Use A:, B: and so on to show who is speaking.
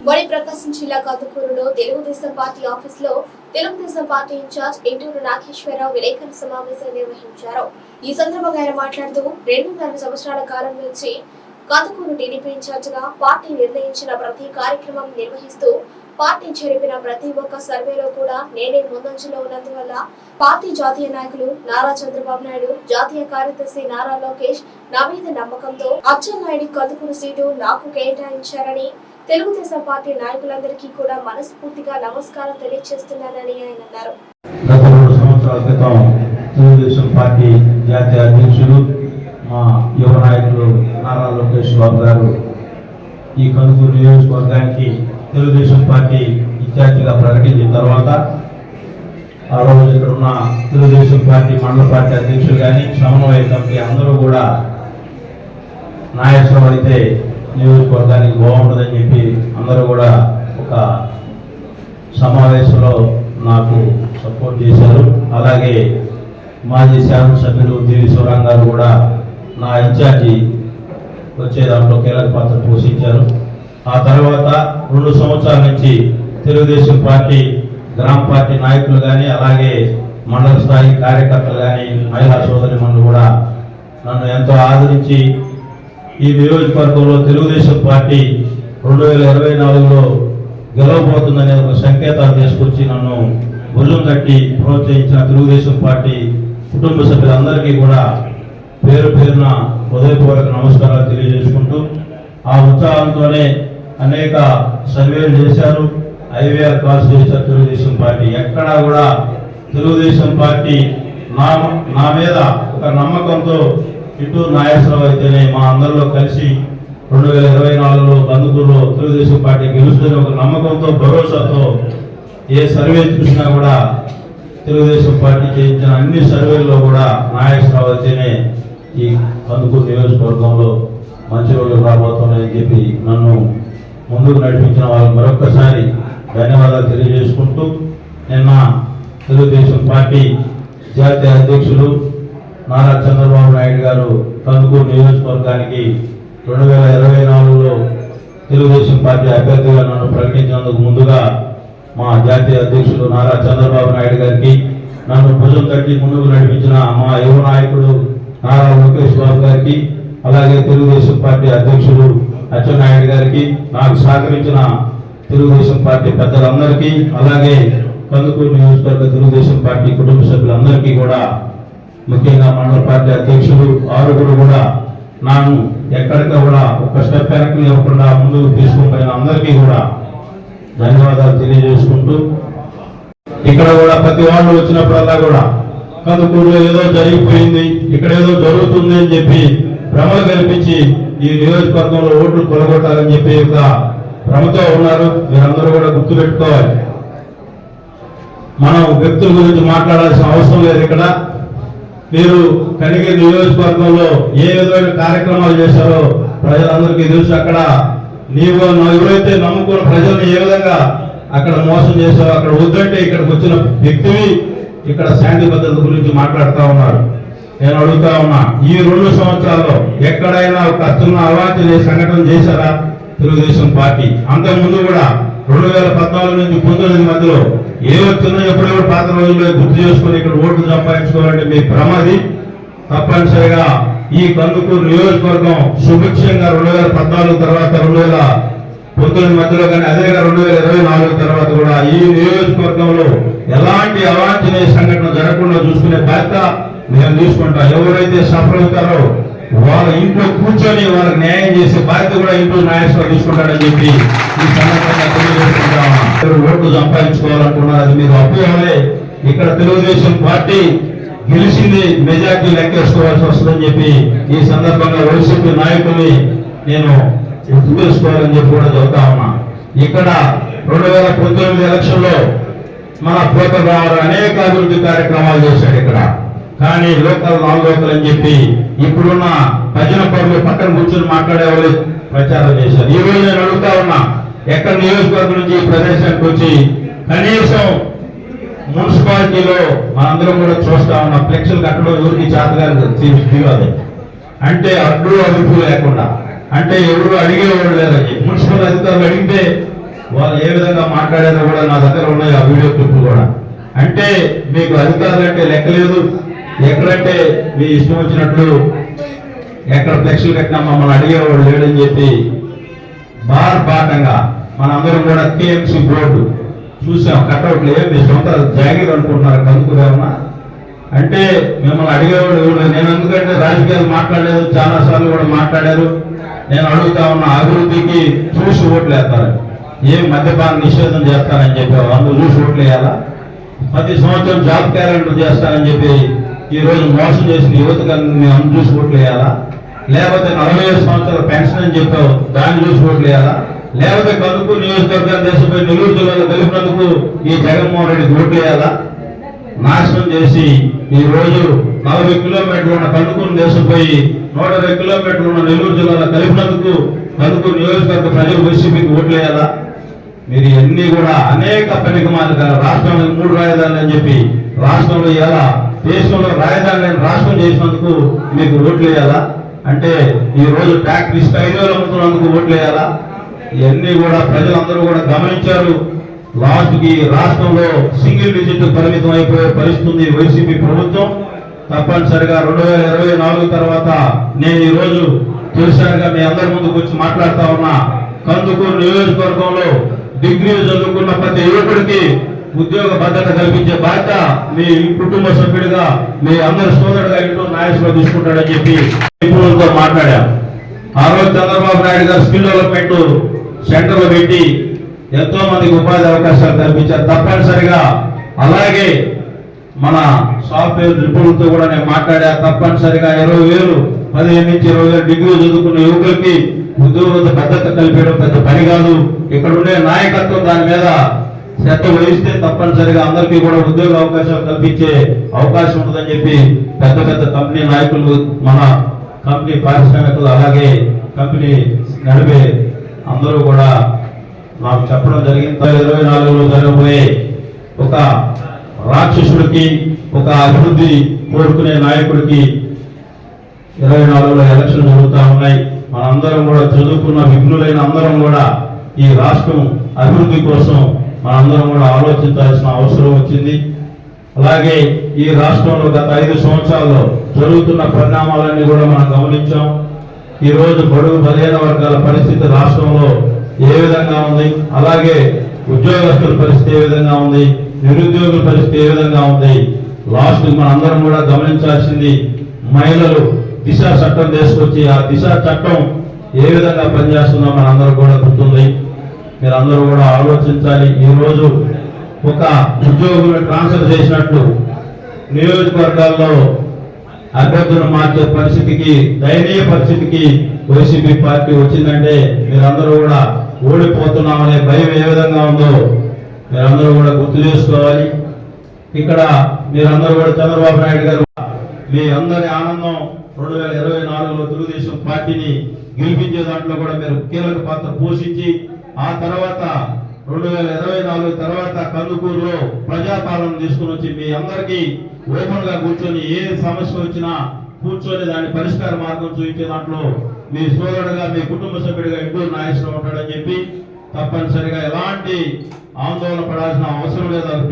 A: బడి ప్రకాశం జిల్లా కందుకూరులో తెలుగుదేశం పార్టీ ఆఫీసులో తెలుగుదేశం పార్టీ ఇన్ఛార్జ్ ఎంటూరు నాగేశ్వరరావు విలేకరుల సమావేశం నిర్వహించారు. ఈ సందర్భంగా ఆయన మాట్లాడుతూ రెండున్నర సంవత్సరాల కాలం నుంచి కందుకూరు టీడీపీ ఇన్ఛార్జిగా పార్టీ నిర్ణయించిన ప్రతి కార్యక్రమం నిర్వహిస్తూ పార్టీ జరిపిన ప్రతి ఒక్క సర్వేలో కూడా నేనే ముందంజలో ఉన్నందువల్ల పార్టీ జాతీయ నాయకులు నారా చంద్రబాబు నాయుడు జాతీయ కార్యదర్శి నారా లోకేష్ నా మీద నమ్మకంతో అచ్చెన్నాయుడు కందుకూరు సీటు నాకు కేటాయించారని తెలుగుదేశం పార్టీ నాయకులందరికీ కూడా మనస్ఫూర్తిగా నమస్కారం తెలియజేస్తున్నానని ఆయన అన్నారు.
B: గత రెండు సంవత్సరాల క్రితం తెలుగుదేశం పార్టీ జాతీయ అధ్యక్షులు మా యువ నాయకులు నారా లోకేష్ బాబు గారు ఈ కనుగోలు నియోజకవర్గానికి తెలుగుదేశం పార్టీ ఇన్ఛార్జిగా ప్రకటించిన తర్వాత ఆ రోజు ఇక్కడ ఉన్న తెలుగుదేశం పార్టీ మండల పార్టీ అధ్యక్షులు కానీ సమన్వయ కమిటీ అందరూ కూడా నాయకులు అయితే నియోజకవర్గానికి బాగుంటుందని చెప్పి అందరూ కూడా ఒక సమావేశంలో నాకు సపోర్ట్ చేశారు. అలాగే మాజీ శాసనసభ్యులు దేవి శివరాం గారు కూడా నా ఇన్ఛార్జి వచ్చే దాంట్లో కీలక పాత్ర పోషించారు. ఆ తర్వాత రెండు సంవత్సరాల నుంచి తెలుగుదేశం పార్టీ గ్రామ పార్టీ నాయకులు కానీ అలాగే మండల స్థాయి కార్యకర్తలు కానీ మహిళా సోదరి కూడా నన్ను ఎంతో ఆదరించి ఈ నియోజకవర్గంలో తెలుగుదేశం పార్టీ రెండు వేల ఇరవై నాలుగులో గెలవబోతుందనే ఒక సంకేతాలు తీసుకొచ్చి నన్ను భుజం కట్టి ప్రోత్సహించిన తెలుగుదేశం పార్టీ కుటుంబ సభ్యులందరికీ కూడా పేరు పేరున హృదయపూర్వక నమస్కారాలు తెలియజేసుకుంటూ ఆ ఉత్సాహంతోనే అనేక సర్వేలు చేశారు. ఐవీఆర్ కాల్స్ చేశారు తెలుగుదేశం పార్టీ. ఎక్కడా కూడా తెలుగుదేశం పార్టీ నా నా మీద ఒక నమ్మకంతో చిత్తూరు నాగేశ్వరరావు అయితేనే మా అందరిలో కలిసి రెండు వేల ఇరవై నాలుగులో బంధుకుల్లో తెలుగుదేశం పార్టీ గెలుస్తుందని ఒక నమ్మకంతో భరోసాతో ఏ సర్వే చూసినా కూడా తెలుగుదేశం పార్టీ చేయించిన అన్ని సర్వేల్లో కూడా నాగేశ్వరరావు అయితేనే ఈ కందుకూరు నియోజకవర్గంలో మంచి రోజులు రాబోతున్నాయని చెప్పి నన్ను ముందుకు నడిపించిన వాళ్ళకి మరొక్కసారి ధన్యవాదాలు తెలియజేసుకుంటూ నిన్న తెలుగుదేశం పార్టీ జాతీయ అధ్యక్షులు నారా చంద్రబాబు నాయుడు గారు కందుకూరు నియోజకవర్గానికి రెండు వేల ఇరవై నాలుగులో తెలుగుదేశం పార్టీ అభ్యర్థిగా నన్ను ప్రకటించినందుకు ముందుగా మా జాతీయ అధ్యక్షుడు నారా చంద్రబాబు నాయుడు గారికి నన్ను భుజం తట్టి ముందుకు నడిపించిన మా యువ నాయకుడు నారా లోకేష్ బాబు గారికి అలాగే తెలుగుదేశం పార్టీ అధ్యక్షుడు అచ్చెన్నాయుడు గారికి నాకు సహకరించిన తెలుగుదేశం పార్టీ పెద్దలందరికీ అలాగే కందుకూరు నియోజకవర్గ తెలుగుదేశం పార్టీ కుటుంబ సభ్యులందరికీ కూడా ముఖ్యంగా మండల పార్టీ అధ్యక్షులు ఆరుగురు కూడా నాను ఎక్కడికి కూడా ఒక స్టెప్ వెనక్కి ఇవ్వకుండా ముందుకు తీసుకుపోయిన అందరికీ కూడా ధన్యవాదాలు తెలియజేసుకుంటూ ఇక్కడ కూడా ప్రతి వాళ్ళు వచ్చినప్పుడల్లా కూడా కందుకూరులో ఏదో జరిగిపోయింది ఇక్కడ ఏదో జరుగుతుంది అని చెప్పి భ్రమలు కల్పించి ఈ నియోజకవర్గంలో ఓట్లు కొలగొట్టాలని చెప్పి ఒక భ్రమతో ఉన్నారు. మీరందరూ కూడా గుర్తుపెట్టుకోవాలి. మనం వ్యక్తుల గురించి మాట్లాడాల్సిన అవసరం లేదు ఇక్కడ. మీరు కడిగి నియోజకవర్గంలో ఏ విధమైన కార్యక్రమాలు చేశారో ప్రజలందరికీ తెలుసు అక్కడ. నీవు ఎవరైతే నమ్ముకున్న ప్రజల్ని ఏ విధంగా అక్కడ మోసం చేశారో అక్కడ వద్దంటే ఇక్కడికి వచ్చిన వ్యక్తివి ఇక్కడ శాంతి భద్రత గురించి మాట్లాడుతూ ఉన్నారు. నేను అడుగుతా ఉన్నా ఈ రెండు సంవత్సరాల్లో ఎక్కడైనా ఒక చిన్న అవాంఛనీయ సంఘటన చేశారా? తెలుగుదేశం పార్టీ. అంతకుముందు కూడా రెండు వేల పద్నాలుగు నుంచి పంతొమ్మిది మధ్యలో ఏ వచ్చినా ఎప్పుడెప్పుడు పాత రోజుల్లో గుర్తు చేసుకుని ఇక్కడ ఓట్లు సంపాదించుకోవాలంటే మీ ప్రమాది తప్పనిసరిగా ఈ కందుకూరు నియోజకవర్గం సుభిక్షంగా రెండు వేల పద్నాలుగు తర్వాత రెండు వేల పంతొమ్మిది మధ్యలో కానీ అదేగా రెండు వేల ఇరవై నాలుగు తర్వాత కూడా ఈ నియోజకవర్గంలో ఎలాంటి అవాంఛనీయ సంఘటన జరగకుండా చూసుకునే బాధ్యత మేము తీసుకుంటాం. ఎవరైతే సఫలవుతారో వాళ్ళ ఇంట్లో కూర్చొని వాళ్ళకి న్యాయం చేసే బాధ్యత కూడా ఇంట్లో న్యాయస్థానం తీసుకుంటాడని చెప్పి ఈ సందర్భంగా తెలియజేసుకుంటాం ఓట్లు సంపాదించుకోవాలనుకున్నారు అది మీరు అపోహలే ఇక్కడ తెలుగుదేశం పార్టీ గెలిచింది మెజార్టీ లెక్కేసుకోవాల్సి వస్తుందని చెప్పి ఈ సందర్భంగా వైసీపీ నాయకుల్ని నేను గుర్తు చేసుకోవాలని చెప్పి కూడా చదువుతా ఉన్నా. ఇక్కడ రెండు వేల పంతొమ్మిది ఎలక్షన్లో మన మన పోతరావు అనేక అభివృద్ధి కార్యక్రమాలు చేశాడు ఇక్కడ. కానీ లోకల్ నాన్ లోకల్ అని చెప్పి ఇప్పుడున్న భజన పనులు పక్కన కూర్చొని మాట్లాడే వాళ్ళు ప్రచారం చేశారు. ఈ రోజు నేను అడుగుతా ఉన్నా ఎక్కడ నియోజకవర్గం నుంచి ఈ ప్రదేశానికి వచ్చి కనీసం మున్సిపాలిటీలో మనందరం కూడా చూస్తా ఉన్న ఫ్లెక్సులు కట్టడం ఎవరికి చేతగారు అంటే అడ్డు అదుపు లేకుండా అంటే ఎవరు అడిగేవాడు లేదని మున్సిపల్ అధికారులు అడిగితే వాళ్ళు ఏ విధంగా మాట్లాడారో కూడా నా దగ్గర ఉన్నాయి ఆ వీడియో క్లిప్లు కూడా. అంటే మీకు అధికారులు అంటే లెక్కలేదు. ఎక్కడంటే మీ ఇష్టం వచ్చినట్లు ఎక్కడ ఫ్లెక్సులు కట్టినా మమ్మల్ని అడిగేవాడు లేడని చెప్పి బార్ బాటంగా మనందరం కూడా కేఎంసీ బోర్డు చూసాం కట్అవుట్లు లేదు. మీ సొంత జాగీర్ అనుకుంటున్నారు కనుక్కునేమన్నా అంటే మిమ్మల్ని అడిగేవాడు కూడా నేను ఎందుకంటే రాజకీయాలు మాట్లాడలేదు చాలా సార్లు కూడా మాట్లాడారు. నేను అడుగుతా ఉన్న అభివృద్ధికి చూసి ఓట్లు వేస్తారు ఏం మద్యపాన నిషేధం చేస్తారని చెప్పి అందుకు చూసి ఓట్లు వేయాలా? ప్రతి సంవత్సరం జాబ్ క్యాలెండర్ చేస్తారని చెప్పి ఈరోజు మోసం చేసిన యువతకు మేము చూసి ఓట్లు వేయాలా? లేకపోతే నలభై ఐదు సంవత్సరాల పెన్షన్ అని చెప్పావు దాన్ని చూసి ఓట్లు వేయాలా లేకపోతే కనుక్కు నియోజకవర్గాన్ని దేశపై నెల్లూరు జిల్లాలో కలిపినందుకు ఈ జగన్మోహన్ రెడ్డి ఓట్లు వేయాలా నాశనం చేసి ఈ రోజు నలభై కిలోమీటర్లు ఉన్న కనుకూరు దేశం పోయి నూట ఇరవై కిలోమీటర్లు ఉన్న నెల్లూరు జిల్లాలో కలిపినందుకు కనుకూరు నియోజకవర్గ ప్రజలు వచ్చి ఓట్లు వేయాలా మీరు ఇవన్నీ కూడా అనేక పనికిమాలు రాష్ట్రంలో మూడు రాజధానులు అని చెప్పి రాష్ట్రంలో ఎలా దేశంలో రాజధాని లేని రాష్ట్రం చేసినందుకు మీకు ఓట్లు వేయాలా అంటే ఈ రోజు ఐదు స్కైవేలు అమ్ముతున్నందుకు ఓట్లు వేయాలా? ఇవన్నీ కూడా ప్రజలందరూ కూడా గమనించారు. లాస్ట్కి రాష్ట్రంలో సింగిల్ డిజిట్ పరిమితం అయిపోయే పరిస్థితుంది వైసీపీ ప్రభుత్వం. తప్పనిసరిగా రెండు వేల ఇరవై నాలుగు తర్వాత నేను ఈరోజు తొలిసారిగా మీ అందరి ముందుకు వచ్చి మాట్లాడుతా ఉన్నా. కందుకూరు నియోజకవర్గంలో డిగ్రీ చదువుకున్న ప్రతి యువకుడికి ఉద్యోగ భద్రత కల్పించే బాధ్యత మీ కుటుంబ సభ్యుడిగా మీ అందరి సోదరుడుగా ఇంట్లో నాయకులు తీసుకుంటాడని చెప్పి నిపుణులతో మాట్లాడాం. ఆ రోజు చంద్రబాబు నాయుడు గారు స్కిల్ డెవలప్మెంట్ సెంటర్లు పెట్టి ఎంతో మందికి ఉపాధి అవకాశాలు కల్పించారు. తప్పనిసరిగా అలాగే మన సాఫ్ట్వేర్ నిపుణులతో కూడా నేను మాట్లాడా. తప్పనిసరిగా ఇరవై వేలు పదిహేను నుంచి ఇరవై వేలు డిగ్రీ చదువుకున్న యువకులకి ఉద్యోగ భద్రత కల్పించడం పెద్ద పని కాదు. ఇక్కడ ఉండే నాయకత్వం దాని మీద శ్రద్ధ వహిస్తే తప్పనిసరిగా అందరికీ కూడా ఉద్యోగ అవకాశాలు కల్పించే అవకాశం ఉంటుందని చెప్పి పెద్ద పెద్ద కంపెనీ నాయకులు మన కంపెనీ పారిశ్రామికులు అలాగే కంపెనీ నడిపే అందరూ కూడా నాకు చెప్పడం జరిగింది. ఇరవై నాలుగులో జరగబోయే ఒక రాక్షసుడికి ఒక అభివృద్ధి కోరుకునే నాయకుడికి ఇరవై నాలుగులో ఎలక్షన్ జరుగుతూ ఉన్నాయి. మనందరం కూడా చదువుకున్న విఘ్నులైన అందరం కూడా ఈ రాష్ట్రం అభివృద్ధి కోసం మనందరం కూడా ఆలోచించాల్సిన అవసరం వచ్చింది. అలాగే ఈ రాష్ట్రంలో గత ఐదు సంవత్సరాల్లో జరుగుతున్న పరిణామాలన్నీ కూడా మనం గమనించాం. ఈరోజు బడుగు బలహీన వర్గాల పరిస్థితి రాష్ట్రంలో ఏ విధంగా ఉంది? అలాగే ఉద్యోగస్తుల పరిస్థితి ఏ విధంగా ఉంది? నిరుద్యోగుల పరిస్థితి ఏ విధంగా ఉంది? లాస్ట్ మనందరం కూడా గమనించాల్సింది మహిళలు దిశ చట్టం తీసుకొచ్చి ఆ దిశ చట్టం ఏ విధంగా పనిచేస్తుందో మనందరం కూడా మీరందరూ కూడా ఆలోచించాలి. ఈరోజు ఒక ఉద్యోగులు ట్రాన్స్ఫర్ చేసినట్లు నియోజకవర్గాల్లో అభ్యర్థులు మార్చే పరిస్థితికి దయనీయ పరిస్థితికి వైసీపీ పార్టీ వచ్చిందంటే మీరందరూ కూడా ఓడిపోతున్నామనే భయం ఏ విధంగా ఉందో మీరందరూ కూడా గుర్తు చేసుకోవాలి. ఇక్కడ మీరందరూ కూడా చంద్రబాబు నాయుడు గారు మీ అందరి ఆనందం రెండు వేల ఇరవై నాలుగులో తెలుగుదేశం పార్టీని గెలిపించే దాంట్లో కూడా మీరు కీలక పాత్ర పోషించి ఆ తర్వాత రెండు వేల ఇరవై నాలుగు తర్వాత కందుకూరులో ప్రజాపాలన తీసుకుని వచ్చి మీ అందరికీ ఓపెన్గా కూర్చొని ఏ సమస్య వచ్చినా కూర్చొని దాని పరిష్కార మార్గం చూపించే దాంట్లో మీ సోదరుడుగా మీ కుటుంబ సభ్యుడిగా ఇంటూ నాయకుడు ఉంటాడని చెప్పి తప్పనిసరిగా ఎలాంటి ఆందోళన పడాల్సిన అవసరం లేదు.